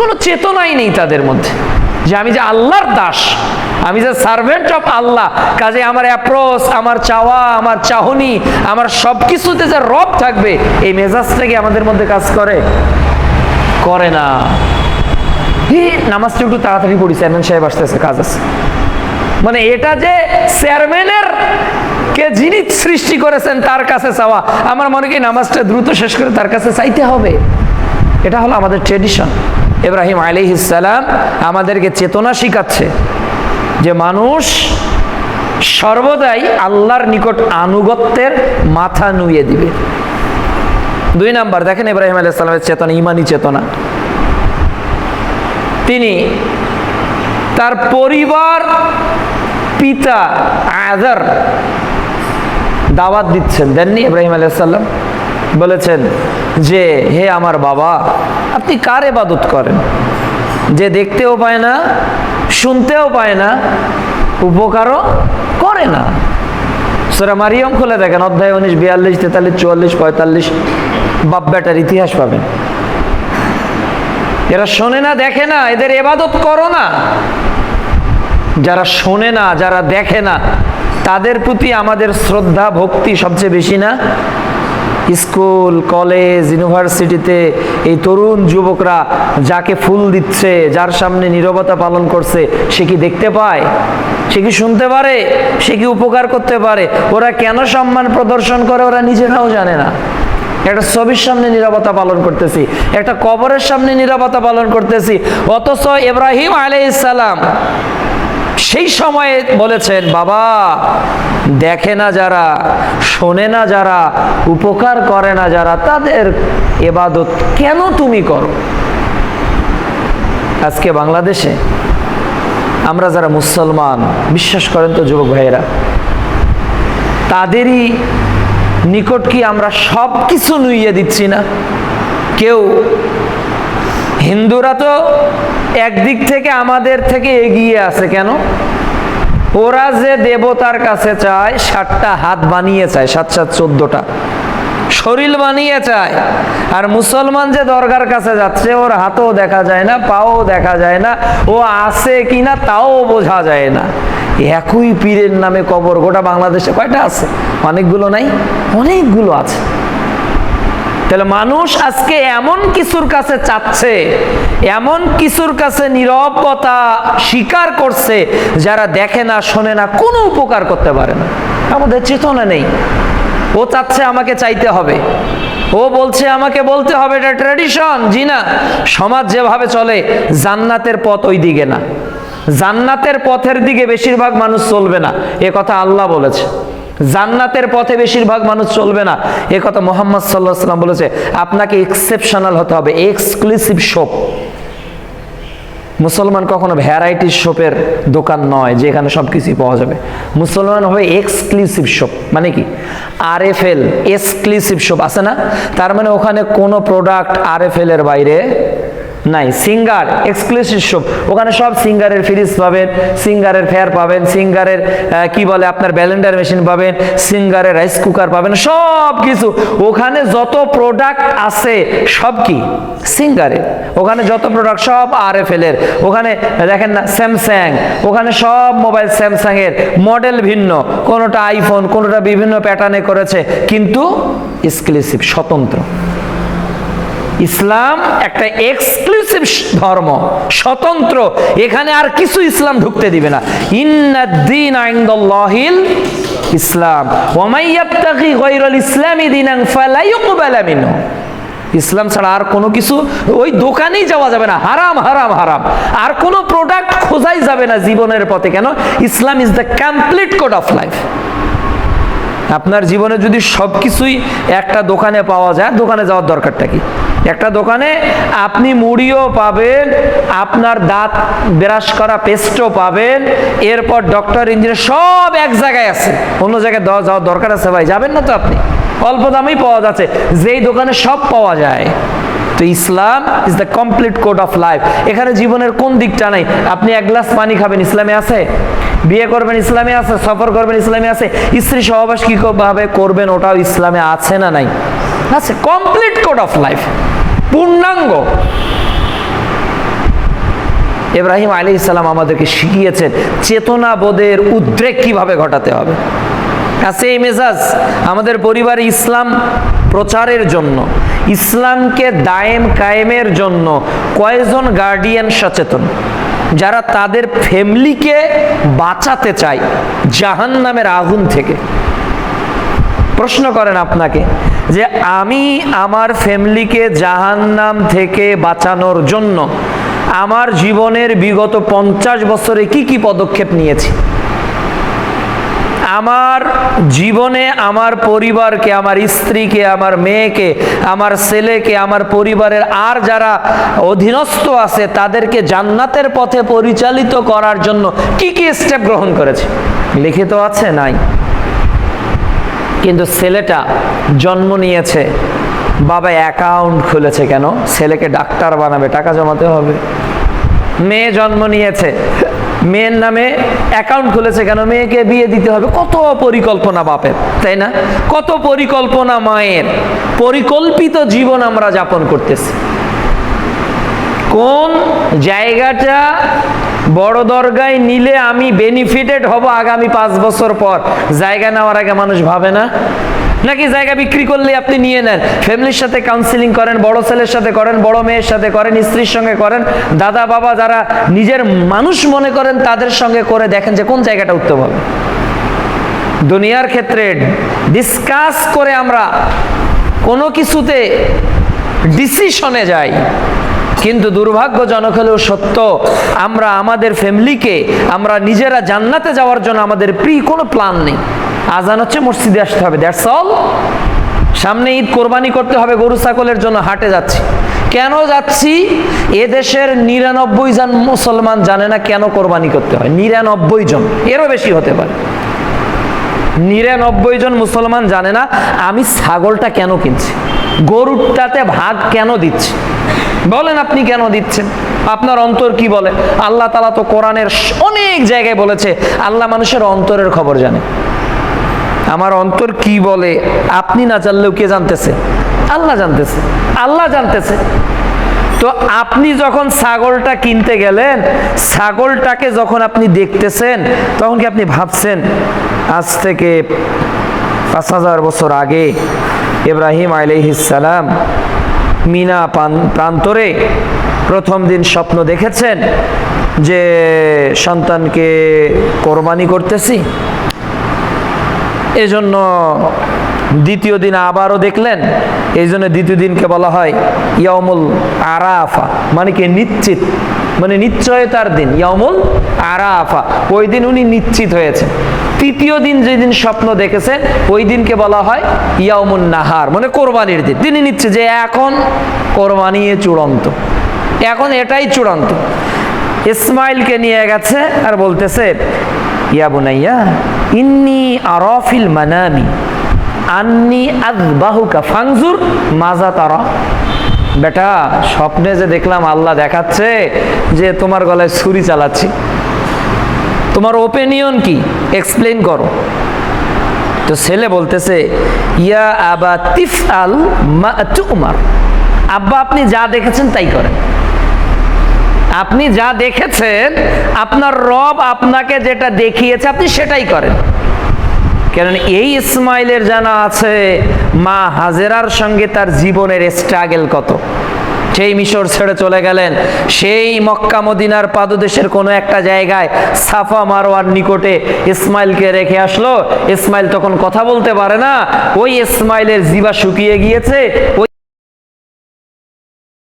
কোনো চেতনাই নেই তাদের মধ্যে। যে আমি যে আল্লাহর দাস, আমি যে সার্ভেন্ট অফ আল্লাহ, কাজে আমার অ্যাপ্রোচ আমার চাওয়া, আমার চাহনি, আমার সব কিছুতে যে রব থাকবে, এই মেজাজটা কি আমাদের মধ্যে কাজ করে? করে না। নামাজটা একটু তাড়াতাড়ি পড়ি, চেয়ারম্যান সাহেব আসতেছে, কাজ আছে। মানে এটা যে চেয়ারম্যানের কে যিনি সৃষ্টি করেছেন তার কাছে চাওয়া, আমার মনে কি নামাজটা দ্রুত শেষ করে তার কাছে চাইতে হবে। এটা হলো আমাদের ট্রেডিশন ইব্রাহিম আলিহিসাল্লাম আমাদেরকে চেতনা শিখাচ্ছে যে মানুষ সর্বদাই আল্লাহর নিকট আনুগত্যের মাথা নুয়ে দিবে। দুই নাম্বার, দেখেন ইব্রাহিম আলাইসাল্লামের চেতনা, ইমানি চেতনা। তিনি তার পরিবার পিতা আদার দাওয়াত দিচ্ছেন, দেননি ইব্রাহিম আলাইসাল্লাম বলেছেন যে, হে আমার বাবা, আপনি কার এবাদত করেন? যে দেখতেও পায় না, শুনতেও পায় না, উপকারও করে না। সেরা মারিয়ম খুলে দেখেন, অধ্যায় উনিশ, বিয়াল্লিশ, তেতাল্লিশ, চুয়াল্লিশ, পঁয়তাল্লিশ, বাপ বেটার ইতিহাস পাবেন। এরা শোনে না, দেখে না, এদের এবাদত করো না। যারা শোনে না, যারা দেখে না, তাদের প্রতি আমাদের শ্রদ্ধা, ভক্তি সবচেয়ে বেশি না? স্কুল, কলেজ, ইউনিভার্সিটিতে এই তরুণ যুবকরা যাকে ফুল দিচ্ছে, যার সামনে নীরবতা পালন করছে, সে কি দেখতে পায়? সে কি শুনতে পারে? সে কি উপকার করতে পারে? ওরা কেন সম্মান প্রদর্শন করে, ওরা নিজেরাও জানে না। একটা ছবির সামনে নিরাপত্তা পালন করতেছি, একটা কবরের সামনে নিরাপত্তা পালন করতেছি, অথচ ইব্রাহিম আলাইসালাম সেই সময়ে বলেছেন, বাবা, দেখে না যারা, শোনে না যারা, উপকার করে না যারা, তাদের এবাদত কেন তুমি করো? আজকে বাংলাদেশে আমরা যারা মুসলমান, বিশ্বাস করেন তো যুবক ভাইয়েরা, তাদেরই নিকট কি আমরা সব কিছু নুইয়ে দিচ্ছি না? কেউ হিন্দুরা তো একদিক থেকে আমাদের থেকে এগিয়ে আছে কেন? ওরা যে দেবতার কাছে চায় ষাটটা হাত বানিয়ে চায়, সাত সাত, চোদ্দটা। শরীর বানিয়ে চায়। আর মুসলমান যে দরগার কাছে যাচ্ছে, ওর হাতও দেখা যায় না, পাও দেখা যায় না, ও আছে কিনা তাও বোঝা যায় না। একই পীরের নামে কবর, গোটা বাংলাদেশে কয়টা আছে? অনেকগুলো নাই? অনেকগুলো আছে। তাহলে মানুষ আজকে এমন কিছুর কাছে চাচ্ছে, এমন কিছুর কাছে নিরবতা স্বীকার করছে, যারা দেখে না, শোনে না, কোনো উপকার করতে পারে না। আমাদের চেতনা নেই। ও চাচ্ছে আমাকে চাইতে হবে। ও বলছে আমাকে বলতে হবে, এটা ট্র্যাডিশন জি না। সমাজ যেভাবে চলে, জান্নাতের পথ ওই দিকে না। জান্নাতের পথের দিকে বেশিরভাগ মানুষ চলবে না। এ কথা আল্লাহ বলেছে। জান্নাতের পথে বেশিরভাগ মানুষ চলবে না। এ কথা মোহাম্মদ সাল্লাহ সাল্লাম বলেছে, আপনাকে এক্সেপশনাল হতে হবে এক্সক্লুসিভ শপ মুসলমান কখনো ভ্যারাইটি শপের দোকান নয়, যেখানে সব কিছুই পাওয়া যাবে। মুসলমান হবে এক্সক্লুসিভ শপ মানে কি? আর এফ এল এক্সক্লুসিভ শপ আছে না? তার মানে ওখানে কোনো প্রোডাক্ট আর এফ এল এর বাইরে নাই, সিঙ্গার এক্সক্লুসিভ শপ ওখানে সব সিঙ্গারের ফ্রিজ পাবেন, সিঙ্গারের ফেয়ার পাবেন, সিঙ্গারের কি বলে আপনার ব্যালেন্ডার মেশিন পাবেন, সিঙ্গারের রাইস কুকার পাবেন, সব কিছু। ওখানে যত প্রোডাক্ট আছে, সব কি? সিঙ্গারের। ওখানে যত প্রোডাক্ট সব আর এফ এর। ওখানে, দেখেন না স্যামসাং ওখানে সব মোবাইল স্যামসাং এর। মডেল ভিন্ন। কোনোটা আইফোন কোনোটা বিভিন্ন প্যাটার্নে করেছে। কিন্তু এক্সক্লুসিভ স্বতন্ত্র। ইসলাম একটা এক্সক্লুসিভ ধর্ম, স্বতন্ত্র। এখানে আর কিছু ইসলাম ঢুকতে দিবে না। ইন্নাদ্দিন আইন্দাল্লাহিল ইসলাম। ওমাইয়াবতাগি গায়রাল ইসলামি দিনান ফালা ইউকবালা মিনহু। ইসলাম ছাড়া আর কোনো কিছু ওই দোকানেই যাওয়া যাবে না। হারাম হারাম হারাম। আর কোনো প্রোডাক্ট খোঁজাই যাবে না জীবনের পথে। কেন? Islam is the complete code of life আপনার জীবনে যদি সব কিছুই একটা দোকানে পাওয়া যায়, দোকানে যাওয়ার দরকারটা কি? একটা দোকানে আপনি মুড়িও পাবেন, আপনার দাঁত ব্রাশ করা পেস্টও পাবেন, এরপর ডক্টর, ইঞ্জিনিয়ার সব এক জায়গায় আছে। অন্য জায়গায় যাওয়ার দরকার আছে ভাই, যাবেন না তো আপনি? অল্প দামেই পাওয়া যাচ্ছে, যেই দোকানে সব পাওয়া যায়। তো Islam is the complete code of life এখানে জীবনের কোন দিকটা নাই? আপনি এক গ্লাস পানি খাবেন, ইসলামে আছে? বিয়ে করবেন ইসলামে আছে, সফর করবেন ইসলামে আছে, স্ত্রী সহবাস কি ভাবে করবেন ওটাও ইসলামে আছে না নাই? আছে কমপ্লিট কোড অফ লাইফ পূর্ণাঙ্গ। ইব্রাহিম আলী ইসলাম আমাদেরকে শিখিয়েছেন, চেতনা বোধের উদ্রেক কীভাবে ঘটাতে হবে। এই মেজাজ আমাদের পরিবারে ইসলাম প্রচারের জন্য, ইসলামকে দায়েম কায়েমের জন্য কয়েকজন গার্ডিয়ান সচেতন? যারা তাদের ফ্যামিলিকে বাঁচাতে চায় জাহান নামের আগুন থেকে। প্রশ্ন করেন আপনাকে যে আমি আমার ফ্যামিলিকে জাহান নাম থেকে বাঁচানোর জন্য আমার জীবনের বিগত পঞ্চাশ বছরে কি কি পদক্ষেপ নিয়েছি? আমার জীবনে আমার পরিবারকে, আমার স্ত্রীকে, আমার মেয়েকে, আমার ছেলেকে, আমার পরিবারের আর যারা অধীনস্থ আছে, তাদেরকে জান্নাতের পথে পরিচালিত করার জন্য কি কি স্টেপ গ্রহণ করেছে? লিখিত আছে, নাই। কিন্তু ছেলেটা জন্ম নিয়েছে, বাবা অ্যাকাউন্ট খুলেছে কেন? ছেলেকে ডাক্তার বানাবে, টাকা জমাতে হবে। মেয়ে জন্ম নিয়েছে মেয়ের নামে অ্যাকাউন্ট খুলেছে কেন? মেয়েকে বিয়ে দিতে হবে। কত পরিকল্পনা বাপের, তাই না? কত পরিকল্পনা মায়ের। পরিকল্পিত জীবন আমরা যাপন করতেছি। কোন জায়গাটা বড় দরগায় নিলে আমি বেনিফিটেড হব আগামী পাঁচ বছর পর? জায়গা নেওয়ার আগে মানুষ ভাবে না? নাকি জায়গা বিক্রি করলে আপনি নিয়ে নেন। ফ্যামিলির সাথে কাউন্সিলিং করেন, বড় ছেলের সাথে করেন, বড় মেয়ের সাথে করেন, স্ত্রীর সঙ্গে করেন। দাদা, বাবা যারা নিজের মানুষ মনে করেন তাদের সঙ্গে করে দেখেন যে কোন জায়গাটা উত্তম হবে। দুনিয়ার ক্ষেত্রে ডিসকাস করে আমরা কোনো কিছুতে ডিসিশনে যাই, কিন্তু দুর্ভাগ্যজনক হলেও সত্য, আমরা আমাদের ফ্যামিলিকে আমরা নিজেরা জান্নাতে যাওয়ার জন্য আমাদের প্রি কোনো প্ল্যান নেই। আজান হচ্ছে মসজিদে আসতে হবে দ্যাটস অল সামনে ঈদ, কোরবানি করতে হবে, গরু ছাগলের জন্য হাটে যাচ্ছি। কেন যাচ্ছি? এ দেশের নিরানব্বই জন মুসলমান জানে না কেন কোরবানি করতে হয়। নিরানব্বই জন, এরও বেশি হতে পারে। নিরানব্বই জন মুসলমান জানে না আমি ছাগলটা কেন কিনছি গরুটাতে ভাগ কেন দিচ্ছি। বলেন আপনি কেন দিচ্ছেন? আপনার অন্তর কি বলে? আল্লাহ তালা তো কোরআনের অনেক জায়গায় বলেছে, আল্লাহ মানুষের অন্তরের খবর জানে। আমার অন্তর কি বলে, আপনি না জানলেও কে জানতেছে? আল্লাহ জানতেছে আল্লাহ জানতেছে। তো আপনি যখন ছাগলটা কিনতে গেলেন, ছাগলটাকে যখন আপনি দেখতেছেন, তখন কি আপনি ভাবছেন, আজ থেকে পাঁচ হাজার বছর আগে ইব্রাহিম আলাইহিসালাম মিনা প্রান্তরে প্রথম দিন স্বপ্ন দেখেছেন যে সন্তানকে কোরবানি করতেছি? এজন্য দ্বিতীয় দিন আবারও দেখলেন এই জন্য দ্বিতীয় দিনকে বলা হয় ইয়ামুল আরাফা মানে কি নিশ্চিত মানে নিশ্চয়তার দিন ইয়ামুল আরাফা, ওই দিন উনি নিশ্চিত হয়েছেন। তৃতীয় দিন যেদিন স্বপ্ন দেখেছেন ওই দিনকে বলা হয় ইয়ামুন নাহার মানে কোরবানির দিন। তিনি নিচ্ছে যে এখন কোরবানি চূড়ান্ত, এখন এটাই চূড়ান্ত। ইসমাইলকে নিয়ে গেছে আর বলতেছে, ইয়া বুনাইয়া ইন্নি আরফিল মানামি, আন্নি আযবাহুকা ফাংজুর মাজা তারা। বেটা, স্বপ্নে যে দেখলাম আল্লাহ দেখাচ্ছে যে তোমার গলায় ছুরি চালাচ্ছি। তোমার ওপিনিয়ন কি? এক্সপ্লেন করো। তো ছেলে বলতেছে, ইয়া আবা তিফ আল মা তুমার। আব্বা, আপনি যা দেখেছেন তাই করেন। আপনি যা দেখেছেন, আপনার রব আপনাকে যেটা দেখিয়েছে, আপনি সেটাই করেন। কারণ এই ইসমাইলের জানা আছে, মা হাজেরার সঙ্গে তার জীবনের স্ট্রাগেল কত। সেই মিশর ছেড়ে চলে গেলেন, সেই মক্কা মদিনার পাদদেশের কোনো একটা জায়গায় সাফা মারোয়ার নিকটে ইসমাইলকে রেখে আসলো। ইসমাইল তখন কথা বলতে পারে না, ওই ইসমাইলের জিবা শুকিয়ে গিয়েছে, ওই